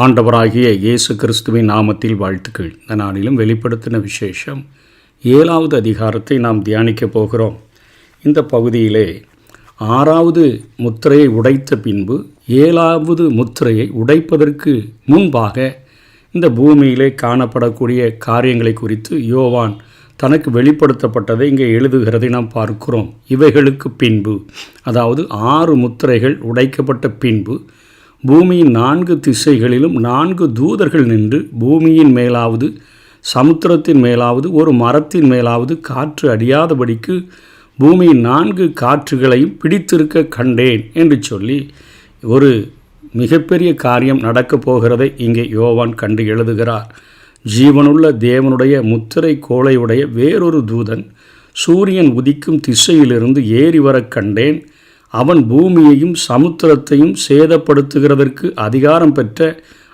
ஆண்டவராகிய இயேசு கிறிஸ்துவின் நாமத்தில் வாழ்த்துக்கள். இந்த நாளிலும் வெளிப்படுத்தின விசேஷம் ஏழாவது அதிகாரத்தை நாம் தியானிக்கப் போகிறோம். இந்த பகுதியிலே ஆறாவது முத்திரையை உடைத்த பின்பு ஏழாவது முத்திரையை உடைப்பதற்கு முன்பாக இந்த பூமியிலே காணப்படக்கூடிய காரியங்களை குறித்து யோவான் தனக்கு வெளிப்படுத்தப்பட்டதை இங்கே எழுதுகிறதை நாம் பார்க்கிறோம். இவைகளுக்கு பின்பு அதாவது ஆறு முத்திரைகள் உடைக்கப்பட்ட பின்பு பூமியின் நான்கு திசைகளிலும் நான்கு தூதர்கள் நின்று பூமியின் மேலாவது சமுத்திரத்தின் மேலாவது ஒரு மரத்தின் மேலாவது காற்று அடியாதபடிக்கு பூமியின் நான்கு காற்றுகளையும் பிடித்திருக்க கண்டேன் என்று சொல்லி ஒரு மிகப்பெரிய காரியம் நடக்கப் போகிறதை இங்கே யோவான் கண்டு எழுதுகிறார். ஜீவனுள்ள தேவனுடைய முத்திரை கோளையுடைய வேறொரு தூதன் சூரியன் உதிக்கும் திசையிலிருந்து ஏறி வரக் கண்டேன். அவன் பூமியையும் சமுத்திரத்தையும் சேதப்படுத்துகிறதற்கு அதிகாரம் பெற்ற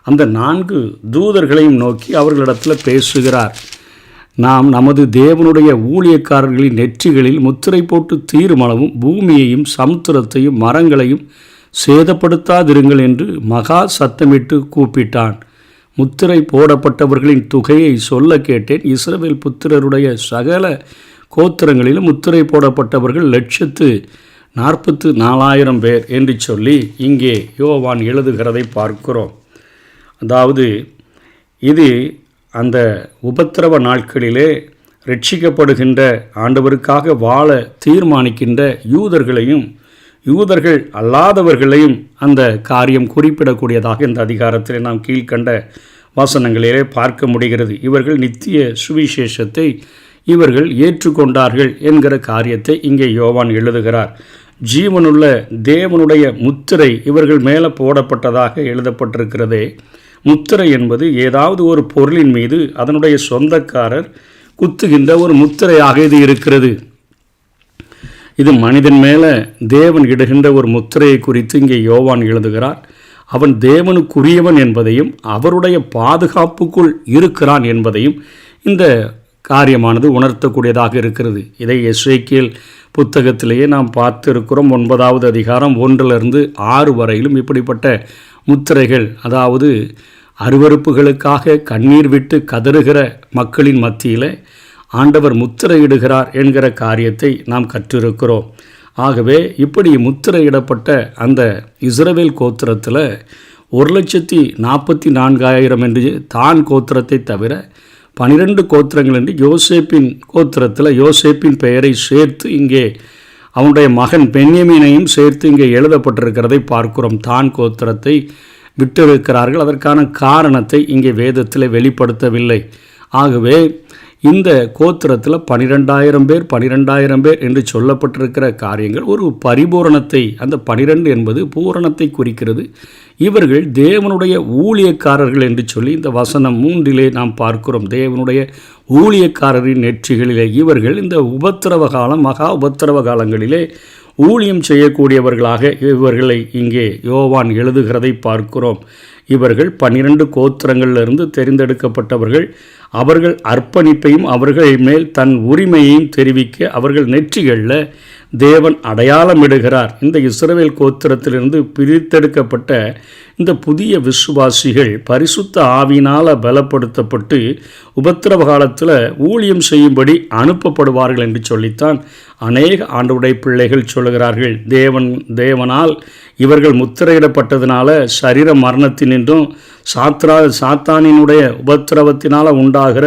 அந்த நான்கு தூதர்களையும் நோக்கி அவர்களிடத்தில் பேசுகிறார். நாம் நமது தேவனுடைய ஊழியக்காரர்களின் நெற்றிகளில் முத்திரை போட்டு தீர்மளவும் பூமியையும் சமுத்திரத்தையும் மரங்களையும் சேதப்படுத்தாதிருங்கள் என்று மகா சத்தமிட்டு கூப்பிட்டான். முத்திரை போடப்பட்டவர்களின் தொகையை சொல்ல கேட்டேன். இஸ்ரவேல் புத்திரருடைய சகல கோத்திரங்களிலும் முத்திரை போடப்பட்டவர்கள் லட்சத்து நாற்பத்து நாலாயிரம் பேர் என்று சொல்லி இங்கே யோவான் எழுதுகிறதை பார்க்கிறோம். அதாவது இது அந்த உபத்திரவ நாட்களிலே ரட்சிக்கப்படுகின்ற ஆண்டவருக்காக வாழ தீர்மானிக்கின்ற யூதர்களையும் யூதர்கள் அல்லாதவர்களையும் அந்த காரியம் குறிப்பிடக்கூடியதாக இந்த அதிகாரத்தில் நாம் கீழ்கண்ட வாசனங்களிலே பார்க்க முடிகிறது. இவர்கள் நித்திய சுவிசேஷத்தை இவர்கள் ஏற்றுக்கொண்டார்கள் என்கிற காரியத்தை இங்கே யோவான் எழுதுகிறார். ஜீவனுள்ள தேவனுடைய முத்திரை இவர்கள் மேலே போடப்பட்டதாக எழுதப்பட்டிருக்கிறதே. முத்திரை என்பது ஏதாவது ஒரு பொருளின் மீது அதனுடைய சொந்தக்காரர் குத்துகின்ற ஒரு முத்திரையாக இது இருக்கிறது. இது மனிதன் மேலே தேவன் இடுகின்ற ஒரு முத்திரையை குறித்து இங்கே யோவான் எழுதுகிறார். அவன் தேவனுக்குரியவன் என்பதையும் அவருடைய பாதுகாப்புக்குள் இருக்கிறான் என்பதையும் இந்த காரியமானது உணர்த்தக்கூடியதாக இருக்கிறது. இதை எஸ்ஐக்கியல் புத்தகத்திலேயே நாம் பார்த்திருக்கிறோம். ஒன்பதாவது அதிகாரம் ஒன்றிலிருந்து ஆறு வரையிலும் இப்படிப்பட்ட முத்திரைகள் அதாவது அருவறுப்புகளுக்காக கண்ணீர் விட்டு கதறுகிற மக்களின் மத்தியில் ஆண்டவர் முத்திரையிடுகிறார் என்கிற காரியத்தை நாம் கற்றிருக்கிறோம். ஆகவே இப்படி முத்திரையிடப்பட்ட அந்த இஸ்ரவேல் கோத்திரத்தில் ஒரு லட்சத்தி நாற்பத்தி நான்காயிரம் என்று தான் கோத்திரத்தை தவிர பனிரெண்டு கோத்திரங்கள் என்று யோசேப்பின் கோத்திரத்தில் யோசேப்பின் பெயரை சேர்த்து இங்கே அவனுடைய மகன் பென்யமீனையும் சேர்த்து இங்கே எழுதப்பட்டிருக்கிறதை பார்க்கிறோம். தான் கோத்திரத்தை விட்டிருக்கிறார்கள். அதற்கான காரணத்தை இங்கே வேதத்தில் வெளிப்படுத்தவில்லை. ஆகவே இந்த கோத்திரத்தில் பனிரெண்டாயிரம் பேர் பனிரெண்டாயிரம் பேர் என்று சொல்லப்பட்டிருக்கிற காரியங்கள் ஒரு பரிபூரணத்தை அந்த பனிரெண்டு என்பது பூரணத்தை குறிக்கிறது. இவர்கள் தேவனுடைய ஊழியக்காரர்கள் என்று சொல்லி இந்த வசனம் மூன்றிலே நாம் பார்க்கிறோம். தேவனுடைய ஊழியக்காரரின் நெற்றிகளிலே இவர்கள் இந்த உபத்திரவ காலம் மகா உபத்திரவ காலங்களிலே ஊழியம் செய்யக்கூடியவர்களாக இவர்களை இங்கே யோவான் எழுதுகிறதை பார்க்கிறோம். இவர்கள் பன்னிரண்டு கோத்திரங்களிலிருந்து தெரிந்தெடுக்கப்பட்டவர்கள். அவர்கள் அர்ப்பணிப்பையும் அவர்கள் மேல் தன் உரிமையையும் தெரிவிக்க அவர்கள் நெற்றிகளில் தேவன் அடையாளமிடுகிறார். இந்த இஸ்ரவேல் கோத்திரத்திலிருந்து பிரித்தெடுக்கப்பட்ட இந்த புதிய விசுவாசிகள் பரிசுத்த ஆவினால் பலப்படுத்தப்பட்டு உபத்திரவ காலத்தில் ஊழியம் செய்யும்படி அனுப்பப்படுவார்கள் என்று சொல்லித்தான் அநேக ஆண்டுடைய பிள்ளைகள் சொல்லுகிறார்கள். தேவன் தேவனால் இவர்கள் முத்திரையிடப்பட்டதினால சரீர மரணத்தினின்றும் சாத்ரா சாத்தானினுடைய உபத்திரவத்தினால் உண்டாகிற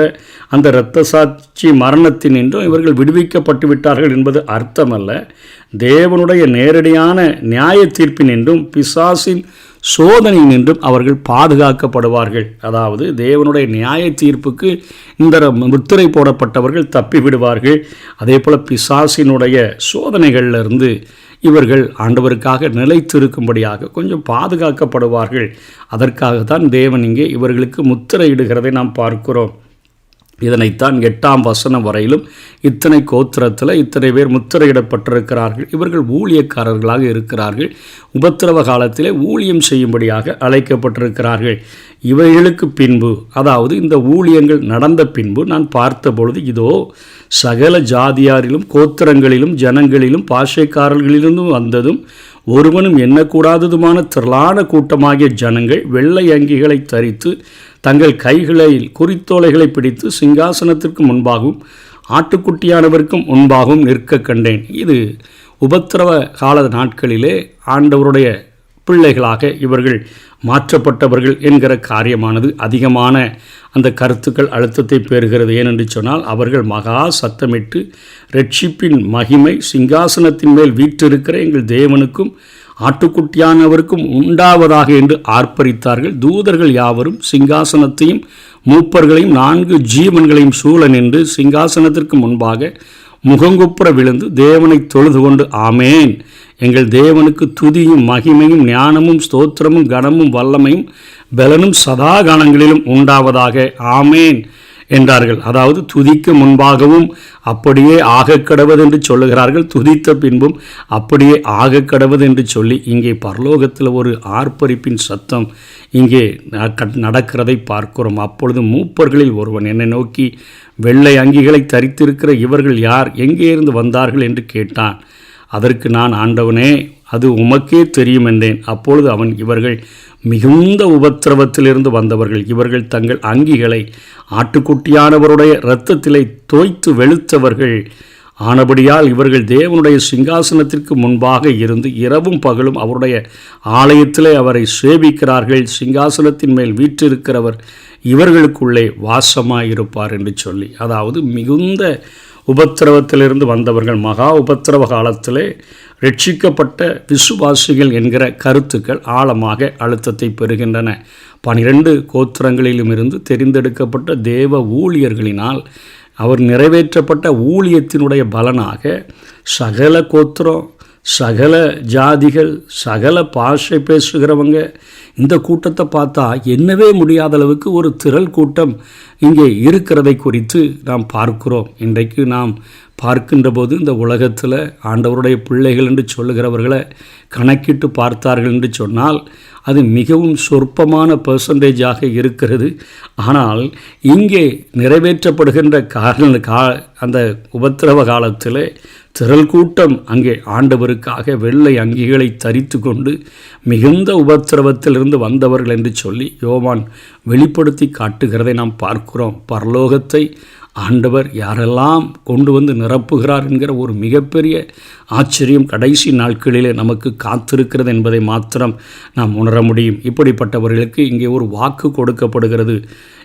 அந்த இரத்த சாட்சி மரணத்தினின்றும் இவர்கள் விடுவிக்கப்பட்டு விட்டார்கள் என்பது அர்த்தமல்ல. தேவனுடைய நேரடியான நியாய தீர்ப்பினின்றும் பிசாசின் சோதனை நின்றும் அவர்கள் பாதுகாக்கப்படுவார்கள். அதாவது தேவனுடைய நியாய தீர்ப்புக்கு இந்த முத்திரை போடப்பட்டவர்கள் தப்பிவிடுவார்கள். அதே போல் பிசாசினுடைய சோதனைகளிலிருந்து இவர்கள் ஆண்டவருக்காக நிலைத்திருக்கும்படியாக கொஞ்சம் பாதுகாக்கப்படுவார்கள். அதற்காகத்தான் தேவன் இங்கே இவர்களுக்கு முத்திரையிடுகிறதை நாம் பார்க்கிறோம். இதனைத்தான் எட்டாம் வசனம் வரையிலும் இத்தனை கோத்திரத்தில் இத்தனை பேர் முத்திரையிடப்பட்டிருக்கிறார்கள். இவர்கள் ஊழியக்காரர்களாக இருக்கிறார்கள். உபத்திரவ காலத்திலே ஊழியம் செய்யும்படியாக அழைக்கப்பட்டிருக்கிறார்கள். இவைகளுக்கு பின்பு அதாவது இந்த ஊழியங்கள் நடந்த பின்பு நான் பார்த்த பொழுது இதோ சகல ஜாதியாரிலும் கோத்திரங்களிலும் ஜனங்களிலும் பாஷைக்காரர்களிலிருந்தும் வந்ததும் ஒருவனும் எண்ணக்கூடாததுமான திரளான கூட்டமாகிய ஜனங்கள் வெள்ளை அங்கிகளை தரித்து தங்கள் கைகளில் குறித்தோலைகளை பிடித்து சிங்காசனத்திற்கு முன்பாகவும் ஆட்டுக்குட்டியானவருக்கும் முன்பாகவும் நிற்க கண்டேன். இது உபத்திரவ கால நாட்களிலே ஆண்டவருடைய பிள்ளைகளாக இவர்கள் மாற்றப்பட்டவர்கள் என்கிற காரியமானது அதிகமான அந்த கருத்துக்கள் அழுத்தத்தை பெறுகிறது. ஏனென்று சொன்னால் அவர்கள் மகா சத்தமிட்டு ரட்சிப்பின் மகிமை சிங்காசனத்தின் மேல் வீற்றிருக்கிற எங்கள் தேவனுக்கும் ஆட்டுக்குட்டியானவருக்கும் உண்டாவதாக என்று ஆர்ப்பரித்தார்கள். தூதர்கள் யாவரும் சிங்காசனத்தையும் மூப்பர்களையும் நான்கு ஜீவன்களையும் சூழ நின்று சிங்காசனத்திற்கு முன்பாக முகங்குப்புற விழுந்து தேவனை தொழுது கொண்டு ஆமேன். எங்கள் தேவனுக்கு துதியும் மகிமையும் ஞானமும் ஸ்தோத்திரமும் கனமும் வல்லமையும் பலனும் சதா கணங்களிலும் உண்டாவதாக. ஆமேன். என்றார்கள். அதாவது துதிக்கு முன்பாகவும் அப்படியே ஆக கடவது என்று சொல்லுகிறார்கள். துதித்த பின்பும் அப்படியே ஆக கடவது என்று சொல்லி இங்கே பரலோகத்தில் ஒரு ஆர்ப்பரிப்பின் சத்தம் இங்கே நடக்கிறதை பார்க்கிறோம். அப்பொழுது மூப்பர்களில் ஒருவன் என்னை நோக்கி வெள்ளை அங்கிகளை தரித்திருக்கிற இவர்கள் யார்? எங்கே இருந்து வந்தார்கள்? என்று கேட்டான். அதற்கு நான் ஆண்டவனே அது உமக்கே தெரியும் என்றேன். அப்பொழுது அவன் இவர்கள் மிகுந்த உபத்திரவத்திலிருந்து வந்தவர்கள். இவர்கள் தங்கள் அங்கிகளை ஆட்டுக்குட்டியானவருடைய இரத்தத்திலே தோய்த்து வெளுத்தவர்கள். ஆனபடியால் இவர்கள் தேவனுடைய சிங்காசனத்திற்கு முன்பாக இருந்து இரவும் பகலும் அவருடைய ஆலயத்திலே அவரை சேவிக்கிறார்கள். சிங்காசனத்தின் மேல் வீற்றிருக்கிறவர் இவர்களுக்குள்ளே வாசமாயிருப்பார் என்று சொல்லி. அதாவது மிகுந்த உபத்திரவத்திலிருந்து வந்தவர்கள் மகா உபத்திரவ காலத்திலே ரட்சிக்கப்பட்ட விசுவாசிகள் என்கிற கருத்துக்கள் ஆழமாக அழுத்தத்தை பெறுகின்றன. பனிரெண்டு கோத்திரங்களிலும் இருந்து தெரிந்தெடுக்கப்பட்ட தேவ ஊழியர்களினால் அவர் நிறைவேற்றப்பட்ட ஊழியத்தினுடைய பலனாக சகல கோத்திரம் சகல ஜாதிகள் சகல பாஷை பேசுகிறவங்க இந்த கூட்டத்தை பார்த்தா என்னவே முடியாத அளவுக்கு ஒரு திரள் கூட்டம் இங்கே இருக்கிறதை குறித்து நாம் பார்க்கிறோம். இன்றைக்கு நாம் பார்க்கின்ற போது இந்த உலகத்தில் ஆண்டவருடைய பிள்ளைகள் என்று சொல்லுகிறவர்களை கணக்கிட்டு பார்த்தார்கள் என்று சொன்னால் அது மிகவும் சொற்பமான பெர்சன்டேஜாக இருக்கிறது. ஆனால் இங்கே நிறைவேற்றப்படுகின்ற காரண கா அந்த உபத்திரவ காலத்தில் திரள் கூட்டம் அங்கே ஆண்டவருக்காக வெள்ளை அங்கிகளை தரித்து கொண்டு மிகுந்த உபத்திரவத்திலிருந்து வந்தவர்கள் என்று சொல்லி யோவான் வெளிப்படுத்தி காட்டுகிறதை நாம் பார்க்கிறோம். பரலோகத்தை ஆண்டவர் யாரெல்லாம் கொண்டு வந்து நிரப்புகிறார் என்கிற ஒரு மிகப்பெரிய ஆச்சரியம் கடைசி நாட்களிலே நமக்கு காத்திருக்கிறது என்பதை மாத்திரம் நாம் உணர முடியும். இப்படிப்பட்டவர்களுக்கு இங்கே ஒரு வாக்கு கொடுக்கப்படுகிறது.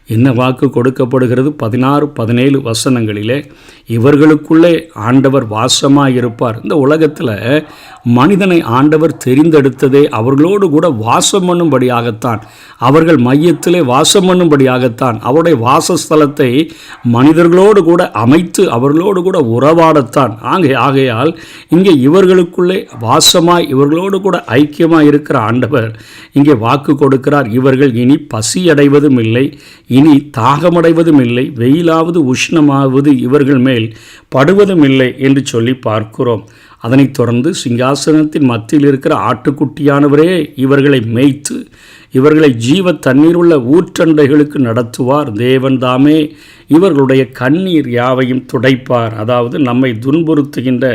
என்ன வாக்கு கொடுக்கப்படுகிறது? பதினாறு பதினேழு வசனங்களிலே இவர்களுக்குள்ளே ஆண்டவர் வாசமாக இருப்பார் இந்த உலகத்தில் மனிதனை ஆண்டவர் தெரிந்தெடுத்ததே அவர்களோடு கூட வாசம் பண்ணும்படியாகத்தான் அவர்கள் மையத்திலே வாசம் பண்ணும்படியாகத்தான் அவருடைய வாசஸ்தலத்தை மனிதர்களோடு கூட அமைத்து அவர்களோடு கூட உறவாடத்தான். ஆகை ஆகையால் இங்கே இவர்களுக்குள்ளே வாசமாய் இவர்களோடு கூட ஐக்கியமாக இருக்கிற ஆண்டவர் இங்கே வாக்கு கொடுக்கிறார். இவர்கள் இனி பசி அடைவதும் இல்லை இனி தாகமடைவதும் இல்லை வெயிலாவது உஷ்ணமாவது இவர்கள் மேல் படுவதும் இல்லை என்று சொல்லி பார்க்கிறோம். அதனைத் தொடர்ந்து சிங்காசனத்தின் மத்தியில் இருக்கிற ஆட்டுக்குட்டியானவரே இவர்களை மேய்த்து இவர்களை ஜீவ தண்ணீர் உள்ள ஊற்றண்டைகளுக்கு நடத்துவார். தேவன்தாமே இவர்களுடைய கண்ணீர் யாவையும் துடைப்பார். அதாவது நம்மை துன்புறுத்துகின்ற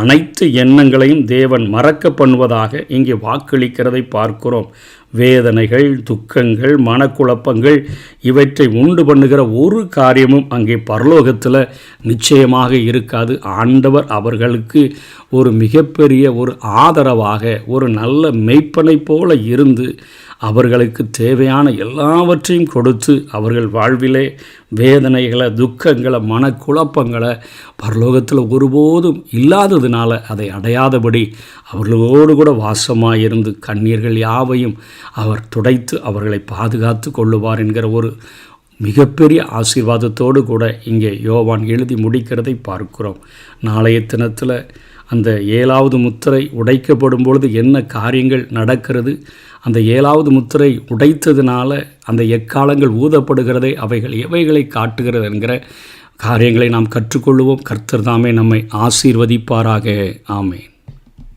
அனைத்து எண்ணங்களையும் தேவன் மறக்க பண்ணுவதாக இங்கே வாக்களிக்கிறதை பார்க்கிறோம். வேதனைகள் துக்கங்கள் மனக்குழப்பங்கள் இவற்றை உண்டு பண்ணுகிற ஒரு காரியமும் அங்கே பரலோகத்தில் நிச்சயமாக இருக்காது. ஆண்டவர் அவர்களுக்கு ஒரு மிகப்பெரிய ஒரு ஆதரவாக ஒரு நல்ல மெய்ப்பனை போல இருந்து அவர்களுக்கு தேவையான எல்லாவற்றையும் கொடுத்து அவர்கள் வாழ்விலே வேதனைகளை துக்கங்களை மனக்குழப்பங்களை பரலோகத்தில் ஒருபோதும் இல்லாததுனால அதை அடையாதபடி அவர்களோடு கூட வாசமாக இருந்து கண்ணீர்கள் யாவையும் அவர் துடைத்து அவர்களை பாதுகாத்து கொள்ளுவார் என்கிற ஒரு மிகப்பெரிய ஆசீர்வாதத்தோடு கூட இங்கே யோவான் எழுதி முடிக்கிறதை பார்க்கிறோம். நாளைய தினத்தில் அந்த ஏழாவது முத்திரை உடைக்கப்படும் பொழுது என்ன காரியங்கள் நடக்கிறது அந்த ஏழாவது முத்திரை உடைத்ததுனால அந்த எக்காலங்கள் ஊதப்படுகிறதை அவைகள் எவைகளை காட்டுகிறது என்கிற காரியங்களை நாம் கற்றுக்கொள்வோம். கர்த்தர் தாமே நம்மை ஆசீர்வதிப்பாராக. ஆமேன்.